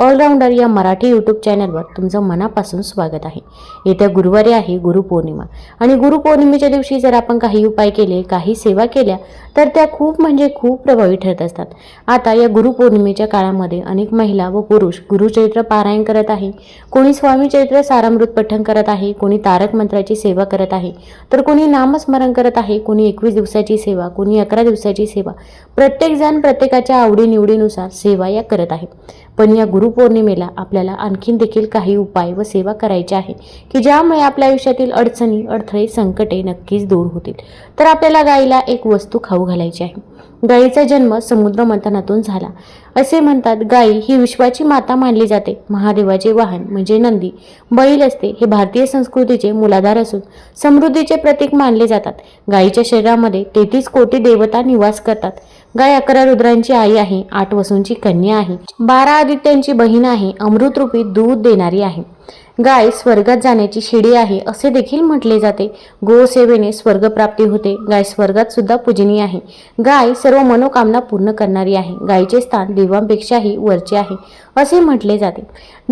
All-rounder या Marathi YouTube चॅनलवर तुमचं मनापासून स्वागत आहे. येत्या गुरुवारी आहे गुरुपौर्णिमा आणि गुरुपौर्णिमेच्या दिवशी जर आपण काही उपाय केले काही सेवा केल्या तर त्या खूप म्हणजे खूप प्रभावी ठरत असतात. आता या गुरुपौर्णिमेच्या काळामध्ये अनेक महिला व पुरुष गुरुचरित्र पारायण करत आहे. कोणी स्वामीचरित्र सारामृत पठण करत आहे कोणी तारक मंत्राची सेवा करत आहे तर कोणी नामस्मरण करत आहे कोणी एकवीस दिवसाची सेवा कोणी अकरा दिवसाची सेवा. प्रत्येकजण प्रत्येकाच्या आवडीनिवडीनुसार सेवा या करत आहे. पण या गुरुपौर्णिमेला आपल्याला आणखीन देखील काही उपाय व सेवा करायच्या आहे की ज्यामुळे आपल्या आयुष्यातील अडचणी अडथळे संकटे नक्कीच दूर होतील. तर आपल्याला गाईला एक वस्तू खाऊ घालायची आहे. गाईचा जन्म समुद्र मंथनातून झाला. असे म्हणतात गाई ही विश्वाची माता मानली जाते. महादेवाचे वाहन म्हणजे नंदी. बैल असते हे भारतीय संस्कृतीचे मूलाधार असून समृद्धीचे प्रतीक मानले जातात. गायीच्या शरीरामध्ये तेहतीस कोटी देवता निवास करतात. गाय अकरा रुद्रांची आई आहे आठ वसूंची कन्या आहे. बारा आदित्यांची बहीण आहे अमृतरूपी दूध देणारी आहे. गाय स्वर्गात जाण्याची शिडी आहे असे देखील म्हटले जाते. गोसेवेने स्वर्गप्राप्ती होते. गाय स्वर्गात सुद्धा पूजनीय आहे. गाय सर्व मनोकामना पूर्ण करणारी आहे. गायीचे स्थान देवांपेक्षाही वरचे आहे असे म्हटले जाते.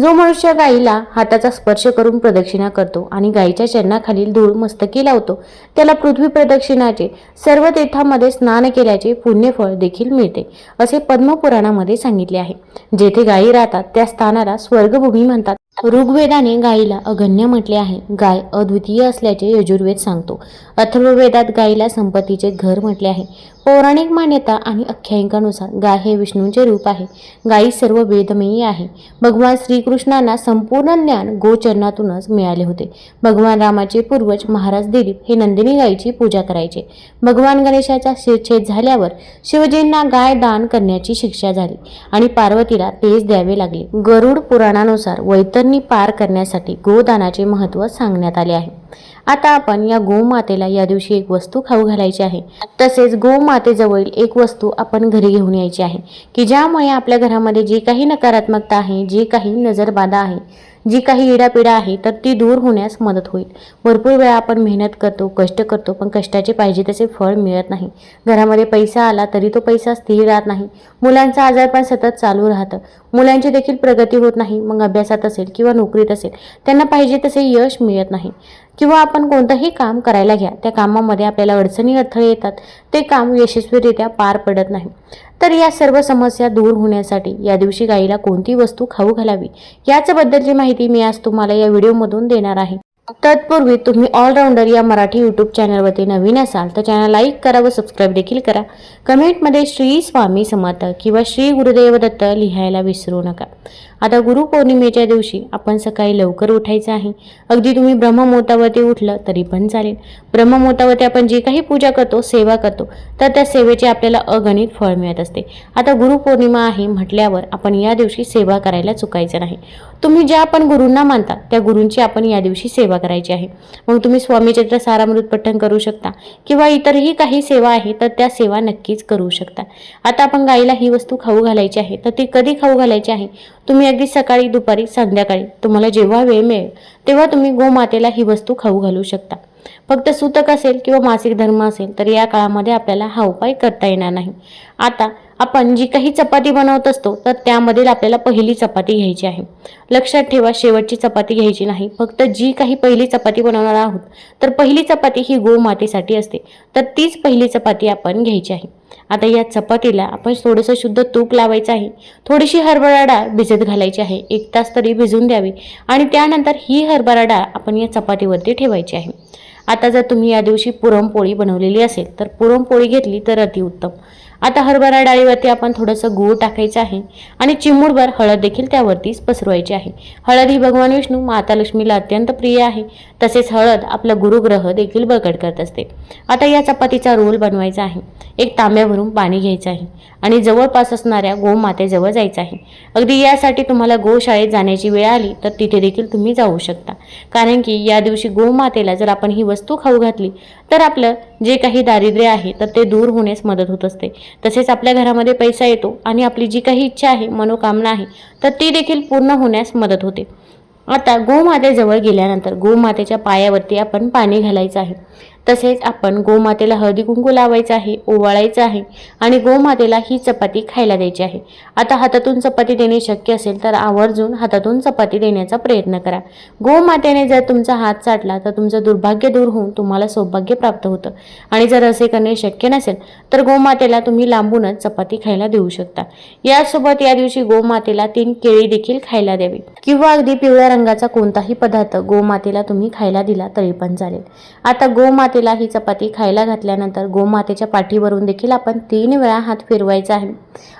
जो मनुष्य गायीला हाताचा स्पर्श करून प्रदक्षिणा करतो आणि गायीच्या चरणाखालील धूळ मस्तकी लावतो त्याला पृथ्वी प्रदक्षिणाचे सर्व तीर्थामध्ये स्नान केल्याचे पुण्यफळ देखील मिळते असे पद्मपुराणामध्ये सांगितले आहे. जेथे गायी राहतात त्या स्थानाला स्वर्गभूमी म्हणतात. ऋग्वेदाने गायीला अगण्य म्हटले आहे. गाय अद्वितीय असल्याचे यजुर्वेद सांगतो. अथर्ववेदात गायीला संपत्तीचे घर म्हटले आहे. पौराणिक मान्यता आणि आख्यायिकानुसार गाय हे विष्णूंचे रूप आहे. गायी सर्व वेदमयी आहे. भगवान श्रीकृष्णांना संपूर्ण ज्ञान गोचरणातूनच मिळाले होते. भगवान रामाचे पूर्वज महाराज दिलीप हे नंदिनी गायीची पूजा करायचे. भगवान गणेशाचा शिरछेद झाल्यावर शिवजींना गाय दान करण्याची शिक्षा झाली आणि पार्वतीला तेज द्यावे लागले. गरुड पुराणानुसार वैतरणी पार करण्यासाठी गोदानाचे महत्त्व सांगण्यात आले आहे. आता आपण या गोमातेला या दिवशी एक वस्तू खाऊ घालायची आहे. तसेच गोमातेजवळील एक वस्तू आपण घरी घेऊन यायची आहे की ज्यामुळे आपल्या घरामध्ये जी काही नकारात्मकता आहे जी काही नजरबाधा आहे जी काही इडापिडा आहे तर ती दूर होण्यास मदत होईल. भरपूर वेळा आपण मेहनत करतो कष्ट करतो पण कष्टाचे पाहिजे तसे फळ मिळत नाही. घरामध्ये पैसा आला तरी तो पैसा स्थिर राहत नाही. मुलांचा आजार पण सतत चालू राहतं. मुलांची देखील प्रगती होत नाही मग अभ्यासात असेल किंवा नोकरीत असेल त्यांना पाहिजे तसे यश मिळत नाही. किंवा आपण कोणतंही काम करायला घ्या त्या कामामध्ये आपल्याला अडचणी अडथळे येतात. ते काम यशस्वीरित्या पार पडत नाही. तर या सर्व समस्या दूर होण्यासाठी या दिवशी गाईला कोणती वस्तू खाऊ घालावी? याच्याबद्दलची माहिती मी आज तुम्हाला या व्हिडिओमधून देणार आहे. तत्पूर्वी तुम्ही ऑलराऊंडर या मराठी यूट्यूब चॅनलवरती नवीन असाल तर चॅनल लाईक करा व सबस्क्राईब देखील करा. कमेंटमध्ये श्री स्वामी समर्थ किंवा श्री गुरुदेव दत्त लिहायला विसरू नका. आता गुरुपौर्णिमेच्या दिवशी आपण सकाळी लवकर उठायचं आहे. अगदी तुम्ही ब्रह्ममुहूर्तावरती उठलं तरी पण चालेल. ब्रह्ममुहूर्तावरती आपण जी काही पूजा करतो सेवा करतो तर त्या सेवेचे आपल्याला अगणित फळ मिळत असते. आता गुरुपौर्णिमा आहे म्हटल्यावर आपण या दिवशी सेवा करायला चुकायचं नाही. तुम्ही ज्या आपण गुरूंना मानता त्या गुरूंची आपण या दिवशी सेवा करायची आहे. मग तुम्ही स्वामीचरित्र सारामृत पठण करू शकता किंवा इतरही काही सेवा आहे तर त्या सेवा नक्कीच करू शकता. आता आपण गाईला ही वस्तू खाऊ घालायची आहे तर ती कधी खाऊ घालायची आहे? तुम्ही अगदी सकाळी दुपारी संध्याकाळी तुम्हाला जेव्हा वेळ मिळेल तेव्हा तुम्ही गोमातेला ही वस्तू खाऊ घालू शकता. फक्त सुतक असेल किंवा मासिक धर्म असेल तर या काळामध्ये आपल्याला हा उपाय करता येणार नाही. आता आपण जी काही चपाती बनवत असतो तर त्यामधील आपल्याला पहिली चपाती घ्यायची आहे. लक्षात ठेवा शेवटची चपाती घ्यायची नाही. फक्त जी काही पहिली चपाती बनवणार आहोत तर पहिली चपाती ही गोमातेसाठी असते. तर तीच पहिली चपाती आपण घ्यायची आहे. आता या चपातीला आपण थोडंसं शुद्ध तूप लावायचं आहे. थोडीशी हरभरा डाळ भिजत घालायची आहे. एक तास तरी भिजून द्यावी. आणि त्यानंतर ही हरभरा डाळ आपण या चपातीवरती ठेवायची आहे. आता जर तुम्ही या दिवशी पुरणपोळी बनवलेली असेल तर पुरणपोळी घेतली तर अतिउत्तम. आता हरभरा डाळीवरती आपण थोडंसं गूळ टाकायचं आहे आणि चिमूडभर हळद देखील त्यावरतीच पसरवायची आहे. हळद ही भगवान विष्णू माता लक्ष्मीला अत्यंत प्रिय आहे. तसेच हळद आपला गुरुग्रह देखील बळकट करत असते. आता या चपातीचा रोल बनवायचा आहे. एक तांब्यावरून पाणी घ्यायचं आहे आणि जवळपास असणाऱ्या गोमातेजवळ जायचं आहे. अगदी यासाठी तुम्हाला गोशाळेत जाण्याची वेळ आली तर तिथे देखील तुम्ही जाऊ शकता. कारण की या दिवशी गोमातेला जर आपण ही वस्तू खाऊ घातली तर आपलं जे काही दारिद्र्य आहे तर ते दूर होण्यास मदत होत असते. तसेच आपल्या घरामध्ये पैसा येतो आणि आपली जी काही इच्छा आहे मनोकामना आहे तर ती देखील पूर्ण होण्यास मदत होते. आता गोमातेजवळ गेल्यानंतर गोमातेच्या पायावरती आपण पाणी घालायचं आहे. तसेच आपण गोमातेला हळदी कुंकू लावायचं आहे ओवाळायचं आहे आणि गोमातेला ही चपाती खायला द्यायची आहे. आता हातातून चपाती देणे शक्य असेल तर आवर्जून हातातून चपाती देण्याचा प्रयत्न करा. गोमातेने जर तुमचा हात चाटला तर तुमचं दुर्भाग्य दूर होऊन तुम्हाला सौभाग्य प्राप्त होतं. आणि जर असे करणे शक्य नसेल तर गोमातेला तुम्ही लांबूनच चपाती खायला देऊ शकता. यासोबत या दिवशी गोमातेला तीन केळी देखील खायला द्यावी. किंवा अगदी पिवळ्या रंगाचा कोणताही पदार्थ गोमातेला तुम्ही खायला दिला तरी पण चालेल. आता गोमाते चपातीला ही चपाती खायला घातल्यानंतर गोमातेच्या पाठीवरून देखील आपण तीन वेळा हात फिरवायचा आहे.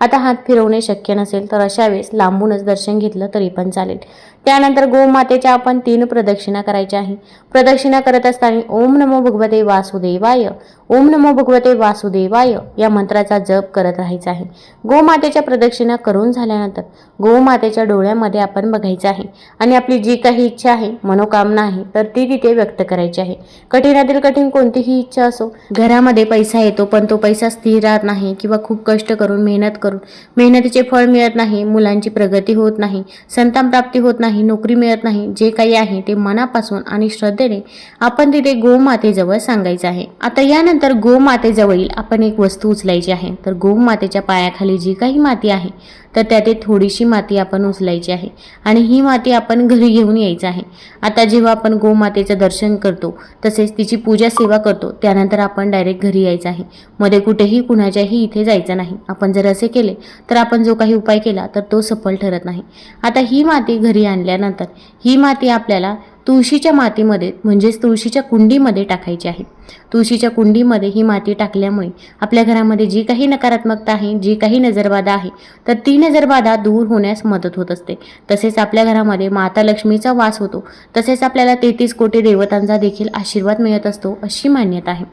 आता हात फिरवणे शक्य नसेल तर अशा वेळेस लांबूनच दर्शन घेतलं तरी पण चालेल. त्यानंतर गोमातेच्या आपण तीन प्रदक्षिणा करायच्या आहे. प्रदक्षिणा करत असताना ओम नमो भगवते वासुदेवाय. ओम नमो भगवते वासुदेवाय. या मंत्राचा जप करत राहायचा आहे. गोमातेच्या प्रदक्षिणा करून झाल्यानंतर गोमातेच्या डोळ्यामध्ये आपण बघायचं आहे. आणि आपली जी काही इच्छा आहे मनोकामना आहे तर ती तिथे व्यक्त करायची आहे. कठीणातील कठीण कोणतीही इच्छा असो घरामध्ये पैसा येतो पण तो पैसा स्थिर राहत नाही किंवा खूप कष्ट करून मेहनत करून. मेहनतीचे फळ मिळत नाही मुलांची प्रगती होत नाही संतान प्राप्ती होत नाही नोकरी मिळत नाही जे काही आहे ते मनापासून आणि श्रद्धेने आपण तिथे गोमातेजवळ सांगायचं आहे. आता यानंतर गोमातेजवळील आपण एक वस्तू उचलायची आहे. तर गोमातेच्या पायाखाली जी काही माती आहे तर त्यात थोडीशी माती आपण उचलायची आहे आणि ही माती आपण घरी घेऊन यायची आहे. आता जेव्हा आपण गोमातेचं दर्शन करतो तसेच तिची पूजा सेवा करतो त्यानंतर आपण डायरेक्ट घरी यायचं आहे. मध्ये कुठेही कुणाच्याही इथे जायचं नाही. आपण जर असे केले तर आपण जो काही उपाय केला तर तो सफल ठरत नाही. आता ही माती घरी आणल्यानंतर ही माती आपल्याला तुळशीच्या मातीमध्ये म्हणजेच तुळशीच्या कुंडीमध्ये टाकायची आहे. तुळशीच्या कुंडीमध्ये ही माती टाकल्यामुळे आपल्या घरामध्ये जी काही नकारात्मकता आहे जी काही नजरबाधा आहे तर ती नजरबाधा दूर होण्यास मदत होत असते. तसेच आपल्या घरामध्ये माता लक्ष्मीचा वास होतो. तसेच आपल्याला तेहतीस कोटी देवतांचा देखील आशीर्वाद मिळत असतो अशी मान्यता आहे.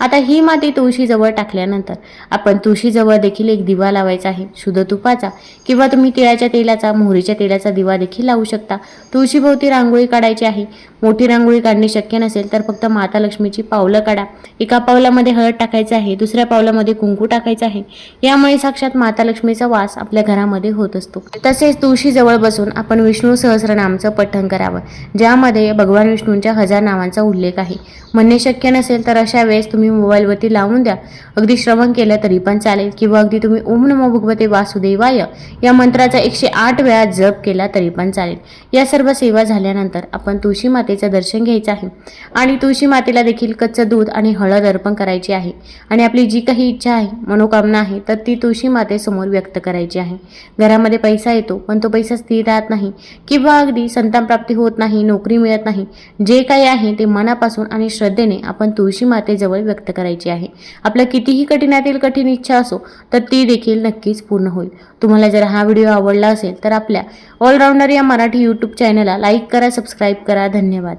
आता ही माती तुळशीजवळ टाकल्यानंतर आपण तुळशीजवळ देखील एक दिवा लावायचा आहे. शुद्ध तुपाचा किंवा तुम्ही तिळाच्या तेलाचा मोहरीच्या तेलाचा दिवा देखील लावू शकता. तुळशीभोवती रांगोळी काढायची आहे. मोठी रांगोळी काढणे शक्य नसेल तर फक्त माता लक्ष्मीची पावलं काढा. एका पावलामध्ये हळद टाकायचं आहे दुसऱ्या पावलामध्ये कुंकू टाकायचं आहे. यामुळे साक्षात माता लक्ष्मीचा वास आपल्या घरामध्ये होत असतो. तसेच तुळशीजवळ बसून आपण विष्णू सहस्रनामचं पठण करावं ज्यामध्ये भगवान विष्णूंच्या हजार नावांचा उल्लेख आहे. म्हणणे शक्य नसेल तर अशा वेळेस तुम्ही मोबाईलवरती लावून द्या. अगदी श्रवण केलं तरी पण चालेल किंवा अगदी तुम्ही ओम नमो भगवते वासुदेवाय या मंत्राचा एकशे आठ वेळा जप केला तरी पण चालेल. या सर्व सेवा झाल्यानंतर आपण तुळशी मातेचं दर्शन घ्यायचं आहे. आणि तुळशी मातेला देखील कच्चं दूध आणि हळद अर्पण करायची आहे. आणि आपली जी काही इच्छा आहे मनोकामना आहे तर ती तुळशी मातेसमोर व्यक्त करायची आहे. घरामध्ये पैसा येतो पण तो पैसा स्थिर राहत नाही किंवा अगदी संतान प्राप्ती होत नाही नोकरी मिळत नाही. जे काही आहे ते मनापासून आणि श्रद्धेने आपण तुळशी मातेजवळ व्यक्त करायची आहे. आपलं कितीही कठीणातील कठीण इच्छा असो तर ती देखील नक्कीच पूर्ण होईल. तुम्हाला जर हा व्हिडिओ आवडला असेल तर आपल्या ऑलराऊंडर या मराठी यूट्यूब चॅनलला लाईक करा सबस्क्राईब करा. धन्यवाद.